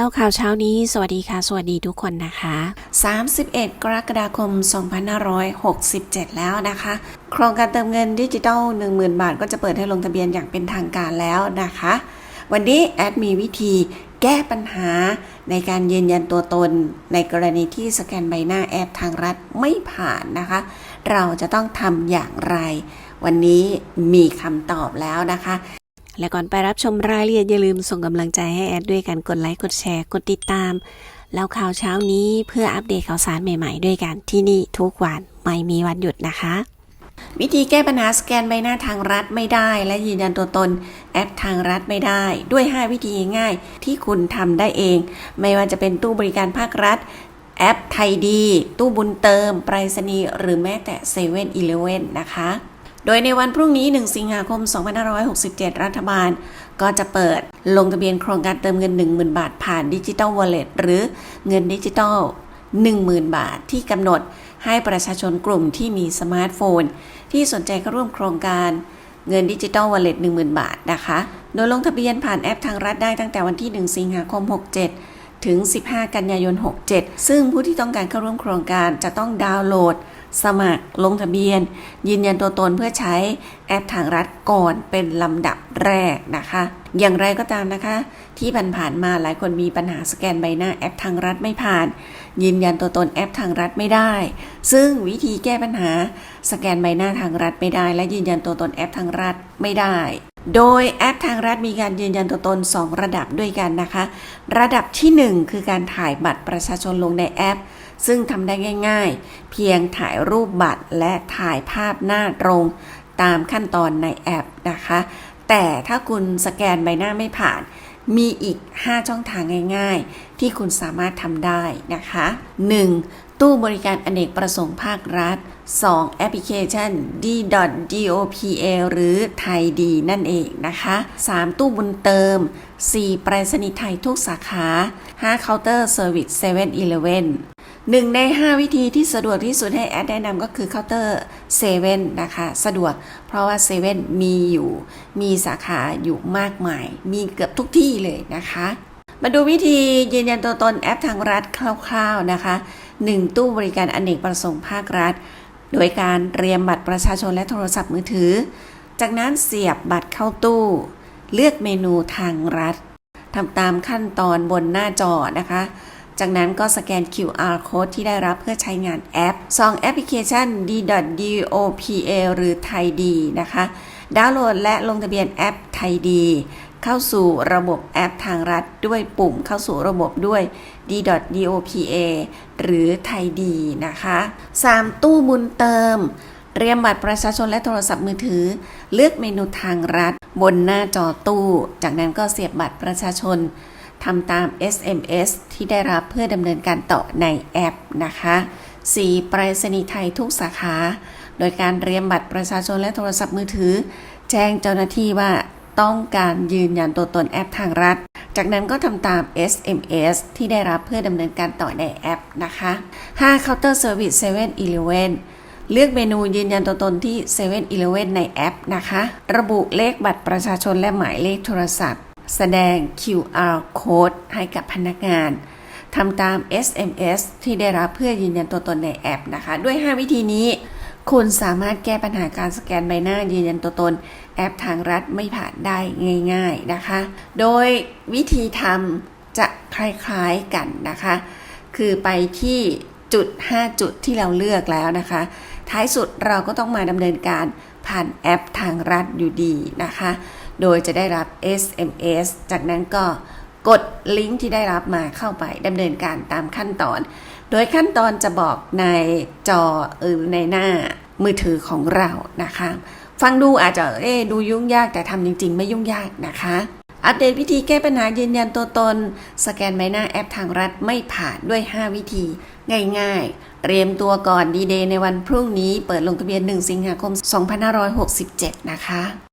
เล่าข่าวเช้านี้ สวัสดีค่ะ สวัสดีทุกคนนะคะ 31 กรกฎาคม 2567 แล้วนะคะ โครงการเติมเงินดิจิทัล10,000 บาท ก็จะเปิดให้ลงทะเบียนอย่างเป็นทางการแล้วนะคะ วันนี้แอดมีวิธีแก้ปัญหาในการยืนยันตัวตน ในกรณีที่สแกนใบหน้าแอปทางรัฐไม่ผ่านนะคะ เราจะต้องทำอย่างไร วันนี้มีคำตอบแล้วนะคะ และก่อนไปรับชมรายละเอียดอย่าลืมส่งกำลังใจให้แอดด้วยการกดไลค์กดแชร์กดติดตาม แล้วข่าวเช้านี้เพื่ออัปเดตข่าวสารใหม่ๆ ด้วยกันที่นี่ทุกวันไม่มีวันหยุดนะคะ วิธีแก้ปัญหาสแกนใบหน้าทางรัฐไม่ได้ และยืนยันตัวตนแอปทางรัฐไม่ได้ ด้วย 5 วิธีง่ายที่คุณทำได้เอง ไม่ว่าจะเป็นตู้บริการภาครัฐแอปไทยดี ตู้บุญเติม ไปรษณีย์หรือแม้แต่เซเว่นอีเลเว่นนะคะ โดยในวันพรุ่งนี้ 1 สิงหาคม 2567 รัฐบาล ก็จะเปิดลงทะเบียนโครงการเติมเงิน 10,000 บาทผ่านดิจิ t a ลวอลเล็ตหรือเงินดิจิทัล10,000 บาทที่กำหนดให้ประชาชนกลุ่มที่มีสมาร์ทโฟน ที่สนใจเข้าร่วมโครงการเงินดิจิ t a ลวอลเล็ต10,000 บาทนะคะ โดยลงทะเบียนผ่านแอปทางรัฐได้ตั้งแต่วันที่ 1 สิงหาคม 67 ถึง 15 กันยายน 67 ซึ่งผู้ที่ต้องการเข้าร่วมโครงการจะต้องดาวน์โหลด สมัครลงทะเบียน ยืนยันตัวตนเพื่อใช้แอปทางรัฐก่อนเป็นลำดับแรกนะคะ อย่างไรก็ตามนะคะ ที่ผ่านๆมาหลายคนมีปัญหาสแกนใบหน้าแอปทางรัฐไม่ผ่าน ยืนยันตัวตนแอปทางรัฐไม่ได้ ซึ่งวิธีแก้ปัญหาสแกนใบหน้าทางรัฐไม่ได้ และยืนยันตัวตนแอปทางรัฐไม่ได้ โดยแอปทางรัฐมีการยืนยันตัวตน 2 ระดับด้วยกันนะคะ ระดับทีหนึ่1 คือการถ่ายบัตรประชาชนลงในแอป ซึ่งทำได้ง่าย ๆ เพียงถ่ายรูปบัตรและถ่ายภาพหน้าตรงตามขั้นตอนในแอปนะคะ แต่ถ้าคุณสแกนใบหน้าไม่ผ่าน มีอีก 5 ช่องทางง่ายๆ ที่คุณสามารถทำได้นะคะ 1. ตู้บริการอเนกประสงค์ภาครัฐ 2. แอปพลิเคชัน d.dopa หรือไทยดีนั่นเองนะคะ 3. ตู้บุญเติม 4. ไปรษณีย์ไทยทุกสาขา 5. เคาน์เตอร์เซอร์วิส7 e เ e ่ e อ หนึ่งใน 5 วิธีที่สะดวกที่สุดให้แอดแนะนำก็คือเคาน์เตอร์เซเว่นนะคะ สะดวกเพราะว่าเซเว่นมีอยู่ มีสาขาอยู่มากมาย มีเกือบทุกที่เลยนะคะ มาดูวิธียืนยันตัวตนแอปทางรัฐคร่าวๆนะคะ 1 ตู้บริการอเนกประสงค์ภาครัฐ โดยการเตรียมบัตรประชาชนและโทรศัพท์มือถือ จากนั้นเสียบบัตรเข้าตู้ เลือกเมนูทางรัฐทำตามขั้นตอนบนหน้าจอนะคะ จากนั้นก็สแกน QR code ที่ได้รับเพื่อใช้งานแอป 2 แอปพลิเคชัน d.dopa หรือไทยดีนะคะ ดาวน์โหลดและลงทะเบียนแอปไทยดี เข้าสู่ระบบแอปทางรัฐด้วยปุ่มเข้าสู่ระบบด้วย d.dopa หรือไทยดีนะคะ 3 ตู้บุญเติมเรียมบัตรประชาชนและโทรศัพท์มือถือ เลือกเมนูทางรัฐ บนหน้าจอตู้ จากนั้นก็เสียบบัตรประชาชน ทำตาม SMS ที่ได้รับเพื่อดำเนินการต่อในแอปนะคะ 4. ไปรษณีย์ไทยทุกสาขา โดยการเรียมบัตรประชาชนและโทรศัพท์มือถือ แจ้งเจ้าหน้าที่ว่าต้องการยืนยันตัวตนแอปทางรัฐ จากนั้นก็ทำตาม SMS ที่ได้รับเพื่อดำเนินการต่อในแอปนะคะ 5. Counter Service 7 e เ e ่ e เลือกเมนูยืนยันตัวตนที่7 e เ e ่ e ในแอปนะคะ ระบุเลขบัตรประชาชนและหมายเลขโทรศัพท์ แสดง QR code ให้กับพนักงานทำตาม SMS ที่ได้รับเพื่อยืนยันตัวตนในแอปนะคะ ด้วย 5 วิธีนี้ คุณสามารถแก้ปัญหาการสแกนใบหน้ายืนยันตัวตน แอปทางรัฐไม่ผ่านได้ง่าย ๆนะคะ โดยวิธีทำจะคล้ายๆกันนะคะ คือไปที่จุด 5 จุดที่เราเลือกแล้วนะคะ ท้ายสุดเราก็ต้องมาดำเนินการผ่านแอปทางรัฐอยู่ดีนะคะ โดยจะได้รับ SMS จากนั้นก็กดลิงก์ที่ได้รับมาเข้าไปดำเนินการตามขั้นตอน โดยขั้นตอนจะบอกในจอหรือในหน้ามือถือของเรานะคะ ฟังดูอาจจะเอ๊ดูยุ่งยากแต่ทำจริง ๆ ไม่ยุ่งยากนะคะ อัปเดตวิธีแก้ปัญหายืนยันตัวตน สแกนใบหน้าแอปทางรัฐไม่ผ่านด้วย 5 วิธีง่ายๆ เตรียมตัวก่อนดีเดย์ในวันพรุ่งนี้เปิดลงทะเบียน 1 สิงหาคม 2567 นะคะ